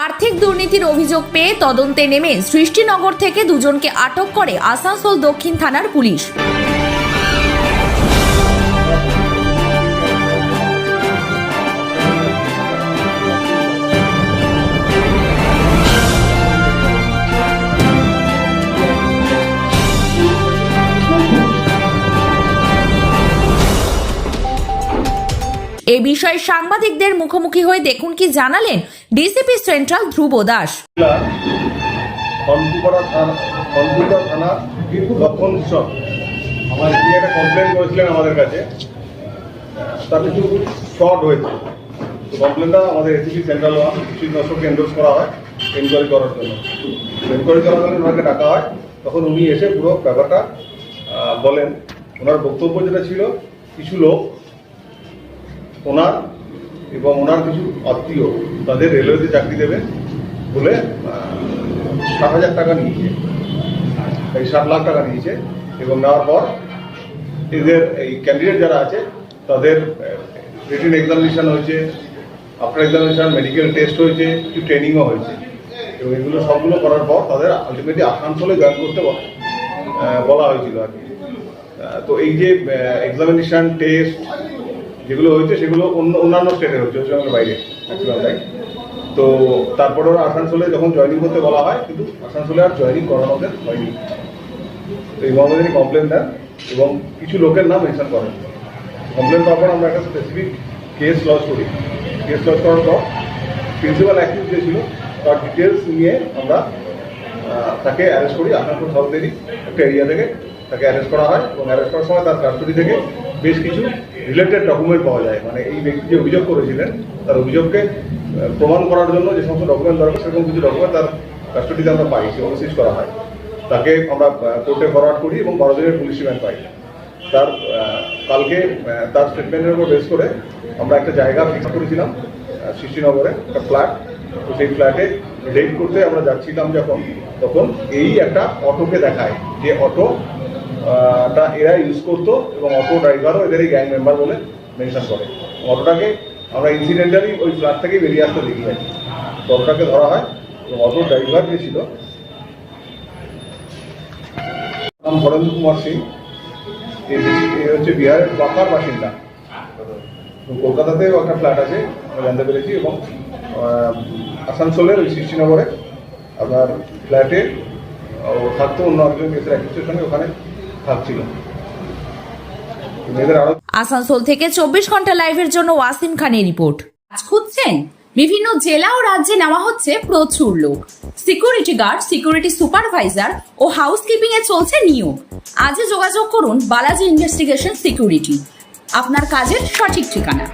আর্থিক দুর্নীতির অভিযোগ পেয়ে তদন্তে নেমে সৃষ্টিনগর থেকে দুজনকে আটক করে আসানসোল দক্ষিণ থানার পুলিশ। এ বিষয়ে সাংবাদিকদের মুখোমুখি হয়ে দেখুন কি জানালেন ডিসিপি সেন্ট্রাল ধ্রুব দাস থানা আমার একটা কমপ্লেন করেছিলেন আমাদের কাছে। হয়েছে। তো কমপ্লেনটা আমাদের সেন্ট্রাল করা হয় করার জন্য। করার জন্য ওনাকে ডাকা হয়। তখন উনি এসে পুরো ব্যাপারটা বলেন। ওনার বক্তব্য যেটা ছিল, কিছু লোক, ওনার এবং ওনার কিছু আত্মীয় তাদের রেলওয়েতে চাকরি দেবে বলে ষাট হাজার টাকা নিয়েছে। এই ষাট লাখ টাকা নিয়েছে এবং নেওয়ার পর এদের এই ক্যান্ডিডেট যারা আছে, তাদের রিটেন এক্সামিনেশন হয়েছে আফটার এক্সামিনেশন মেডিকেল টেস্ট হয়েছে, কিছু ট্রেনিংও হয়েছে। এবং এগুলো সবগুলো করার পর তাদের আলটিমেটলি আসানসোলে জয়েন করতে বলা হয়েছিল আর কি। তো এই যে এক্সামিনেশন টেস্ট যেগুলো হয়েছে সেগুলো অন্য অন্যান্য স্টেটে হয়েছে পশ্চিমবঙ্গের বাইরে তো তারপরে ওরা আসানসোলে যখন জয়েনিং করতে বলা হয়, কিন্তু আসানসোলে আর জয়েনিং করানো ওদের হয়নি। তো এই মর্মে তিনি কমপ্লেন দেন এবং কিছু লোকের নাম মেনশন করেন কমপ্লেন পাওয়ার পর আমরা একটা স্পেসিফিক কেস লজ করি। কেস লজ করার পর প্রিন্সিপাল অ্যাকিউজ যে ছিল, তার ডিটেলস নিয়ে আমরা তাকে অ্যারেস্ট করি। আসানসোল সাউথেরই একটা এরিয়া থেকে তাকে অ্যারেস্ট করা হয়, এবং অ্যারেস্ট করার সময় তার কাস্টডি থেকে বেশ কিছু রিলেটেড ডকুমেন্ট পাওয়া যায়। মানে এই ব্যক্তি যে অভিযোগ করেছিলেন, তার অভিযোগকে প্রমাণ করার জন্য যে সমস্ত ডকুমেন্ট দরকার, সেরকম কিছু ডকুমেন্ট তার কাস্টডিতে আমরা পাই, সেগুলো সিজ করা হয়। তাকে আমরা কোর্টে ফরওয়ার্ড করি এবং বারো দিনের পুলিশ রিমান্ড পাই। তার কালকে তার স্টেটমেন্টের উপর বেস করে আমরা একটা জায়গা ফিক্স করেছিলাম সৃষ্টিনগরে একটা ফ্ল্যাট তো সেই ফ্ল্যাটে রেড করতে আমরা যাচ্ছিলাম যখন, তখন এই একটা অটোকে দেখায় যে অটো টা এরা ইউজ করতো এবং অটো ড্রাইভারও এদের গ্যাং মেম্বার বলে মেনশন করে। অটোটাকে আমরা ইনসিডেন্টালি ওই ফ্ল্যাট থেকে বেরিয়ে আসতে দেখি কি। তো অটোটাকে ধরা হয় এবং অটো ড্রাইভার যে ছিল নাম হরেন্দ্র কুমার সিং। এ হচ্ছে বিহারের বাঁকার বাসিন্দা। তো কলকাতাতেও একটা ফ্ল্যাট আছে, আমরা জানতে পেরেছি এবং আসানসোলের ওই সৃষ্টিনগরে। আপনার ফ্ল্যাটে থাকতো অন্য একজন অ্যাকিউজের সঙ্গে ওখানে থাকছিল। আসানসোল থেকে চব্বিশ ঘণ্টা লাইভের জন্য ওয়াসিম খানের রিপোর্ট। খুঁজছেন? বিভিন্ন জেলা ও রাজ্যে নেওয়া হচ্ছে প্রচুর লোক। সিকিউরিটি গার্ড সিকিউরিটি সুপারভাইজার ও হাউসকিপিং এ চলছে নিয়োগ। আজই যোগাযোগ করুন বালাজি ইনভেস্টিগেশন সিকিউরিটি। আপনার কাজের সঠিক ঠিকানা।